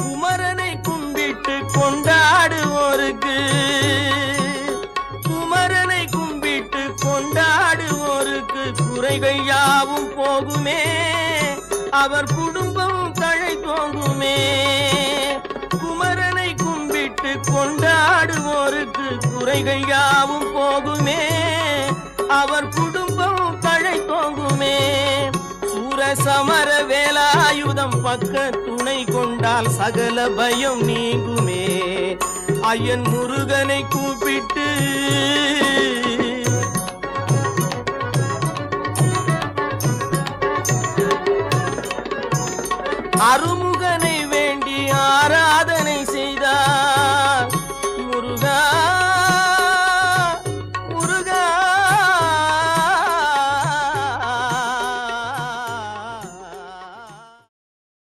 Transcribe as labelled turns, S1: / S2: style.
S1: குமரனை கும்பிட்டு கொண்டாடுவோருக்கு. குமரனை கும்பிட்டு கொண்டாடுவோருக்கு குறைகள் யாவும் போகுமே. அவர் குடும்பம் தழை தோங்குமே. குமரனை கும்பிட்டு கொண்டாடுவோருக்கு குறைகள் யாவும் போகுமே. அவர் குடும்பம் சமர வேலாயுதம் பக்க துணை கொண்டால் சகல பயம் நீங்குமே. ஐயன் முருகனை கூப்பிட்டு அருமுகனை வேண்டி ஆரா